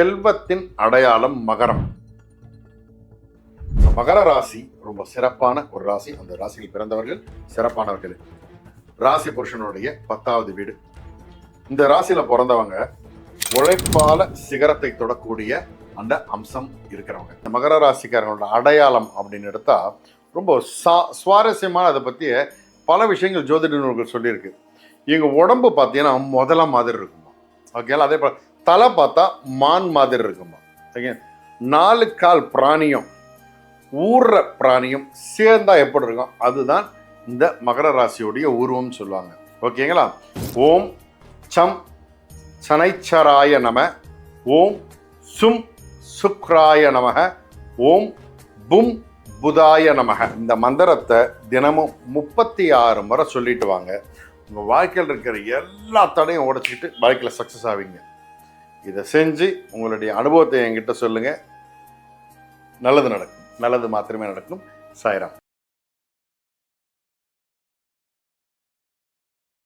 செல்வத்தின் அடையாளம் மகரம். மகர ராசி ரொம்ப சிறப்பான ஒரு ராசி. அந்த ராசியில் பிறந்தவர்கள் சிறப்பானவர்கள். ராசி புருஷனுடைய பத்தாவது வீடு. இந்த ராசியில பிறந்தவங்க உழைப்பால சிகரத்தை தொடக்கூடிய அந்த அம்சம் இருக்கிறவங்க. இந்த மகர ராசிக்காரங்களோட அடையாளம் அப்படின்னு எடுத்தா ரொம்ப சா சுவாரஸ்யமான அதை பற்றிய பல விஷயங்கள் ஜோதிட நூல்கள் சொல்லியிருக்கு. இவங்க உடம்பு பார்த்தீங்கன்னா முதல மாதிரி இருக்குமா. ஓகேங்களா? அதே போல் தலை பார்த்தா மான் மாதிரி இருக்குமா? ஓகே நாலு கால் பிராணியம் ஊர்ற பிராணியம் சேர்ந்தா எப்படி இருக்கும்? அதுதான் இந்த மகர ராசியுடைய உருவம் சொல்லுவாங்க. ஓகேங்களா ஓம் சம் சனைச்சராய நம ஓம் சும் சுக்ராய நமக ஓம் பும் புதாய நமக. இந்த மந்திரத்தை தினமும் முப்பத்தி ஆறு முறை சொல்லிட்டு வாங்க. உங்கள் வாழ்க்கையில் இருக்கிற எல்லா தடையும் உடச்சிக்கிட்டு வாழ்க்கையில் சக்ஸஸ் ஆவீங்க. இதை செஞ்சு உங்களுடைய அனுபவத்தை என்கிட்ட சொல்லுங்கள் நல்லது நடக்கும். நல்லது மாத்திரமே நடக்கும். சாய்ராம்.